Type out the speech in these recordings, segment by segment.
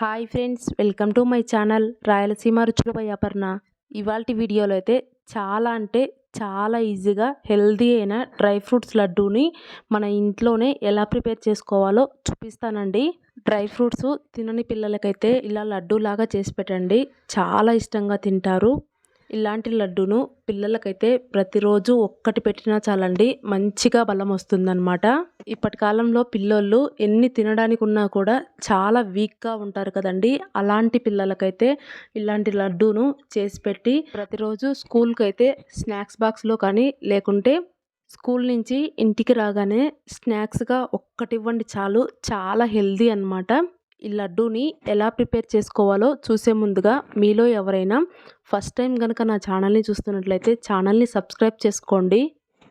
Hi friends welcome to my channel Rayalaseema రుచులు by Aparna. ఇవాళ వీడియోలో అయితే చాలా అంటే చాలా ఈజీగా హెల్దీ అయిన డ్రై ఫ్రూట్స్ లడ్డూని మన ఇంట్లోనే ఎలా ప్రిపేర్ చేసుకోవాలో చూపిస్తానండి. డ్రై ఫ్రూట్స్ తినని పిల్లలకైతే ఇలా లడ్డూలాగా చేసి పెట్టండి. చాలా ఇష్టంగా తింటారు. ఇలాంటి లడ్డూను పిల్లలకైతే ప్రతిరోజు ఒక్కటి పెట్టినా చాలండి. మంచిగా బలం వస్తుందన్నమాట. ఇప్పటి కాలంలో పిల్లోళ్ళు ఎన్ని తినడానికి ఉన్నా కూడా చాలా వీక్గా ఉంటారు కదండి. అలాంటి పిల్లలకైతే ఇలాంటి లడ్డూను చేసి పెట్టి ప్రతిరోజు స్కూల్కి అయితే స్నాక్స్ బాక్స్లో కానీ లేకుంటే స్కూల్ నుంచి ఇంటికి రాగానే స్నాక్స్గా ఒక్కటివ్వండి చాలు. చాలా హెల్దీ అనమాట ఈ లడ్డూని ఎలా ప్రిపేర్ చేసుకోవాలో చూసే ముందుగా మీలో ఎవరైనా ఫస్ట్ టైం కనుక నా ఛానల్ని చూస్తున్నట్లయితే ఛానల్ని సబ్స్క్రైబ్ చేసుకోండి.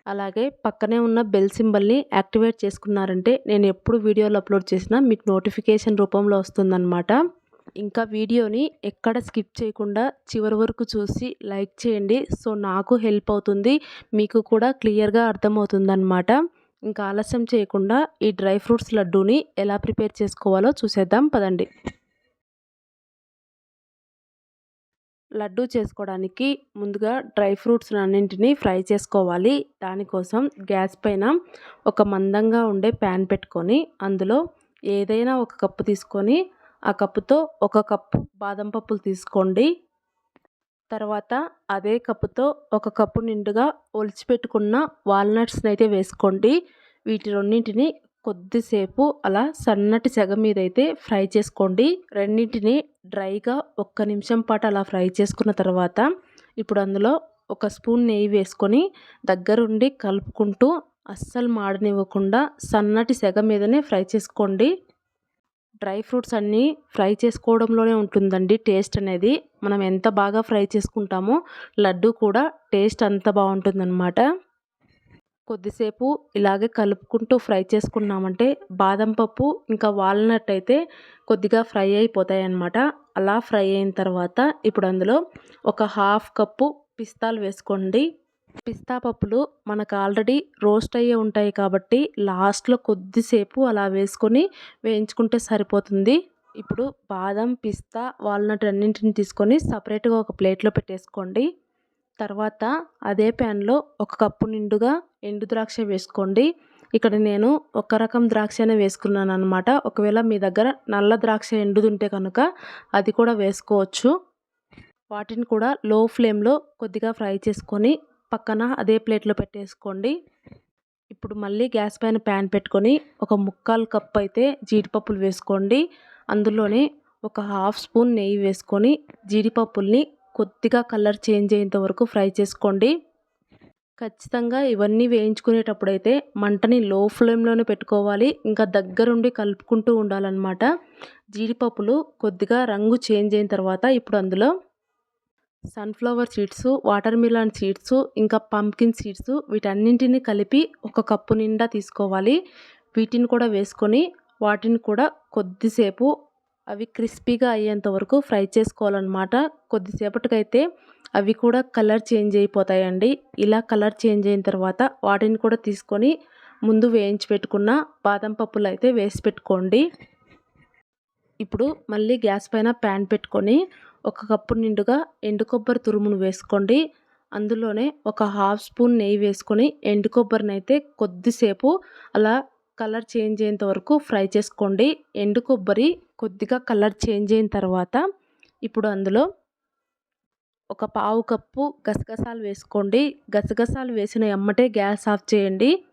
అలాగే పక్కనే ఉన్న బెల్ సింబల్ని యాక్టివేట్ చేసుకున్నారంటే నేను ఎప్పుడు వీడియోలు అప్లోడ్ చేసినా మీకు నోటిఫికేషన్ రూపంలో వస్తుందన్నమాట. ఇంకా వీడియోని ఎక్కడ స్కిప్ చేయకుండా చివరి వరకు చూసి లైక్ చేయండి. సో నాకు హెల్ప్ అవుతుంది మీకు కూడా క్లియర్గా అర్థమవుతుందన్నమాట. ఇంకా ఆలస్యం చేయకుండా ఈ డ్రై ఫ్రూట్స్ లడ్డూని ఎలా ప్రిపేర్ చేసుకోవాలో చూసేద్దాం పదండి. లడ్డు చేసుకోవడానికి ముందుగా డ్రై ఫ్రూట్స్ అన్నింటినీ ఫ్రై చేసుకోవాలి. దానికోసం గ్యాస్ పైన ఒక మందంగా ఉండే ప్యాన్ పెట్టుకొని అందులో ఏదైనా ఒక కప్పు తీసుకొని ఆ కప్పుతో ఒక కప్పు బాదం పప్పులు తీసుకోండి. తర్వాత అదే కప్పుతో ఒక కప్పు నిండుగా ఒలిచిపెట్టుకున్న వాల్నట్స్ని అయితే వేసుకోండి. వీటి రెండింటిని కొద్దిసేపు అలా సన్నటి సెగ మీద అయితే ఫ్రై చేసుకోండి. రెండింటిని డ్రైగా ఒక్క నిమిషం పాటు అలా ఫ్రై చేసుకున్న తర్వాత ఇప్పుడు అందులో ఒక స్పూన్ నెయ్యి వేసుకొని దగ్గరుండి కలుపుకుంటూ అస్సలు మాడనివ్వకుండా సన్నటి సెగ మీదనే ఫ్రై చేసుకోండి. డ్రై ఫ్రూట్స్ అన్నీ ఫ్రై చేసుకోవడంలోనే ఉంటుందండి టేస్ట్ అనేది. మనం ఎంత బాగా ఫ్రై చేసుకుంటామో లడ్డు కూడా టేస్ట్ అంత బాగుంటుందన్నమాట. కొద్దిసేపు ఇలాగే కలుపుకుంటూ ఫ్రై చేసుకున్నామంటే బాదం పప్పు ఇంకా వాల్నట్ అయితే కొద్దిగా ఫ్రై అయిపోతాయి అన్నమాట అలా ఫ్రై అయిన తర్వాత ఇప్పుడు అందులో ఒక హాఫ్ కప్పు పిస్తాలు వేసుకోండి. పిస్తా పప్పులు మనకు ఆల్రెడీ రోస్ట్ అయ్యే ఉంటాయి కాబట్టి లాస్ట్లో కొద్దిసేపు అలా వేసుకొని వేయించుకుంటే సరిపోతుంది. ఇప్పుడు బాదం పిస్తా వాల్నట్ అన్నింటిని తీసుకొని సపరేట్గా ఒక ప్లేట్లో పెట్టేసుకోండి. తర్వాత అదే ప్యాన్లో ఒక కప్పు నిండుగా ఎండు ద్రాక్ష వేసుకోండి. ఇక్కడ నేను ఒక రకం ద్రాక్షనే వేసుకున్నాను అనమాట ఒకవేళ మీ దగ్గర నల్ల ద్రాక్ష ఎండుదుంటే కనుక అది కూడా వేసుకోవచ్చు. వాటిని కూడా లో ఫ్లేమ్లో కొద్దిగా ఫ్రై చేసుకొని పక్కన అదే ప్లేట్లో పెట్టేసుకోండి. ఇప్పుడు మళ్ళీ గ్యాస్ పైన ప్యాన్ పెట్టుకొని ఒక ముక్కాలు కప్ అయితే జీడిపప్పులు వేసుకోండి. అందులోనే ఒక హాఫ్ స్పూన్ నెయ్యి వేసుకొని జీడిపప్పుల్ని కొద్దిగా కలర్ చేంజ్ అయ్యేంత వరకు ఫ్రై చేసుకోండి. ఖచ్చితంగా ఇవన్నీ వేయించుకునేటప్పుడు అయితే మంటని లో ఫ్లేమ్లోనే పెట్టుకోవాలి. ఇంకా దగ్గరుండి కలుపుకుంటూ ఉండాలన్నమాట. జీడిపప్పులు కొద్దిగా రంగు చేంజ్ అయిన తర్వాత ఇప్పుడు అందులో sunflower seeds watermelon seeds ఇంకా పంకిన్ సీడ్స్ వీటన్నింటినీ కలిపి ఒక కప్పు నిండా తీసుకోవాలి. వీటిని కూడా వేసుకొని వాటిని కూడా కొద్దిసేపు అవి క్రిస్పీగా అయ్యేంత వరకు ఫ్రై చేసుకోవాలన్నమాట. కొద్దిసేపటికైతే అవి కూడా కలర్ చేంజ్ అయిపోతాయండి. ఇలా కలర్ చేంజ్ అయిన తర్వాత వాటిని కూడా తీసుకొని ముందు వేయించి పెట్టుకున్న బాదం పప్పులు అయితే వేసి పెట్టుకోండి. ఇప్పుడు మళ్ళీ గ్యాస్ పైన ప్యాన్ పెట్టుకొని ఒక కప్పు నిండుగా ఎండు కొబ్బరి తురుమును వేసుకోండి. అందులోనే ఒక హాఫ్ స్పూన్ నెయ్యి వేసుకొని ఎండు కొబ్బరిని అయితే కొద్దిసేపు అలా కలర్ చేంజ్ అయ్యేంత వరకు ఫ్రై చేసుకోండి. ఎండు కొబ్బరి కొద్దిగా కలర్ చేంజ్ అయిన తర్వాత ఇప్పుడు అందులో ఒక పావు కప్పు గసగసాలు వేసుకోండి. గసగసాలు వేసిన ఎమ్మటే గ్యాస్ ఆఫ్ చేయండి.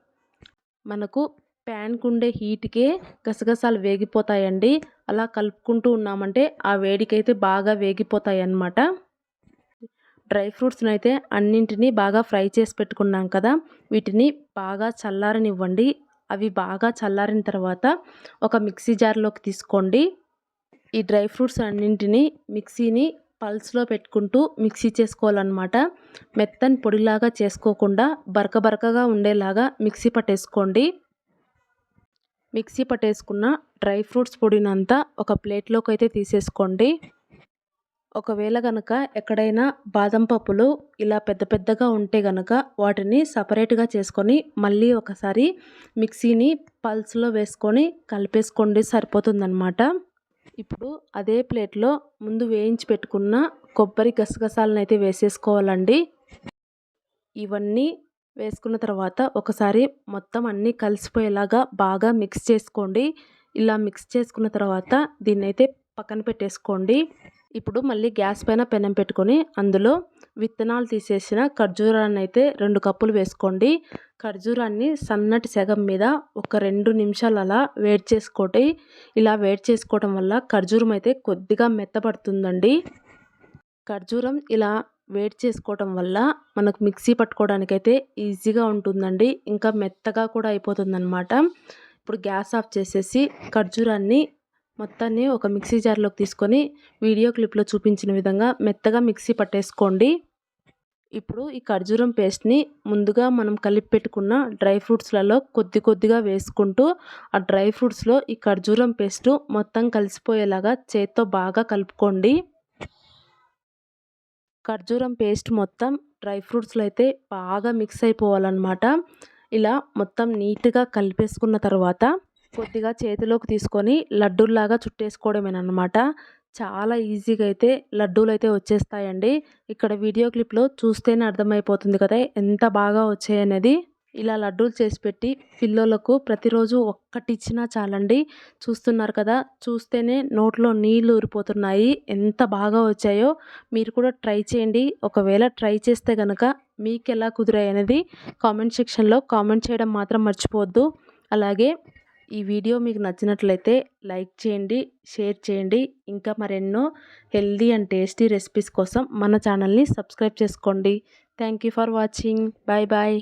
మనకు ప్యాన్కు ఉండే హీట్కే గసగసాలు వేగిపోతాయండి. అలా కలుపుకుంటూ ఉన్నామంటే ఆ వేడికైతే బాగా వేగిపోతాయి అన్నమాట డ్రై ఫ్రూట్స్ని అయితే అన్నింటినీ బాగా ఫ్రై చేసి పెట్టుకున్నాం కదా వీటిని బాగా చల్లారనివ్వండి. అవి బాగా చల్లారిన తర్వాత ఒక మిక్సీ జార్లోకి తీసుకోండి. ఈ డ్రై ఫ్రూట్స్ అన్నింటినీ మిక్సీని పల్స్లో పెట్టుకుంటూ మిక్సీ చేసుకోవాలన్నమాట. మెత్తని పొడిలాగా చేసుకోకుండా బరక బరకగా ఉండేలాగా మిక్సీ పట్టేసుకోండి. మిక్సీ పట్టేసుకున్న డ్రై ఫ్రూట్స్ పొడినంతా ఒక ప్లేట్లోకి అయితే తీసేసుకోండి. ఒకవేళ కనుక ఎక్కడైనా బాదం పప్పులు ఇలా పెద్ద పెద్దగా ఉంటే కనుక వాటిని సపరేట్గా చేసుకొని మళ్ళీ ఒకసారి మిక్సీని పల్స్లో వేసుకొని కలిపేసుకోండి సరిపోతుందన్నమాట. ఇప్పుడు అదే ప్లేట్లో ముందు వేయించి పెట్టుకున్న కొబ్బరి గసగసాలను అయితే వేసేసుకోవాలండి. ఇవన్నీ వేసుకున్న తర్వాత ఒకసారి మొత్తం అన్నీ కలిసిపోయేలాగా బాగా మిక్స్ చేసుకోండి. ఇలా మిక్స్ చేసుకున్న తర్వాత దీన్ని అయితే పక్కన పెట్టేసుకోండి. ఇప్పుడు మళ్ళీ గ్యాస్ పైన పెనం పెట్టుకొని అందులో విత్తనాలు తీసేసిన ఖర్జూరాన్ని అయితే రెండు కప్పులు వేసుకోండి. ఖర్జూరాన్ని సన్నటి సెగం మీద ఒక రెండు నిమిషాలు అలా వేడి చేసుకోండి. ఇలా వేడి చేసుకోవడం వల్ల ఖర్జూరం అయితే కొద్దిగా మెత్తపడుతుందండి. ఖర్జూరం ఇలా వేడి చేసుకోవటం వల్ల మనకు మిక్సీ పట్టుకోవడానికైతే ఈజీగా ఉంటుందండి. ఇంకా మెత్తగా కూడా అయిపోతుందన్నమాట. ఇప్పుడు గ్యాస్ ఆఫ్ చేసేసి ఖర్జూరాన్ని మొత్తాన్ని ఒక మిక్సీ జార్లోకి తీసుకొని వీడియో క్లిప్లో చూపించిన విధంగా మెత్తగా మిక్సీ పట్టేసుకోండి. ఇప్పుడు ఈ ఖర్జూరం పేస్ట్ని ముందుగా మనం కలిపి పెట్టుకున్న డ్రై ఫ్రూట్స్లలో కొద్ది కొద్దిగా వేసుకుంటూ ఆ డ్రై ఫ్రూట్స్లో ఈ ఖర్జూరం పేస్టు మొత్తం కలిసిపోయేలాగా చేత్తో బాగా కలుపుకోండి. ఖర్జూరం పేస్ట్ మొత్తం డ్రై ఫ్రూట్స్లో అయితే బాగా మిక్స్ అయిపోవాలన్నమాట. ఇలా మొత్తం నీట్గా కలిపేసుకున్న తర్వాత కొద్దిగా చేతిలోకి తీసుకొని లడ్డూల్లాగా చుట్టేసుకోవడమేనమాట చాలా ఈజీగా అయితే లడ్డూలు అయితే వచ్చేస్తాయండి. ఇక్కడ వీడియో క్లిప్లో చూస్తేనే అర్థమైపోతుంది కదా ఎంత బాగా వచ్చాయనేది. ఇలా లడ్డూలు చేసి పెట్టి పిల్లలకు ప్రతిరోజు ఒక్కటి ఇచ్చినా చాలండి. చూస్తున్నారు కదా చూస్తేనే నోట్లో నీళ్ళు ఊరిపోతున్నాయి. ఎంత బాగా వచ్చాయో మీరు కూడా ట్రై చేయండి. ఒకవేళ ట్రై చేస్తే కనుక మీకు ఎలా కుదిరాయి అనేది కామెంట్ సెక్షన్లో కామెంట్ చేయడం మాత్రం మర్చిపోవద్దు. అలాగే ఈ వీడియో మీకు నచ్చినట్లయితే లైక్ చేయండి షేర్ చేయండి. ఇంకా మరెన్నో హెల్దీ అండ్ టేస్టీ రెసిపీస్ కోసం మన ఛానల్ని సబ్స్క్రైబ్ చేసుకోండి. Thank you for watching. Bye bye.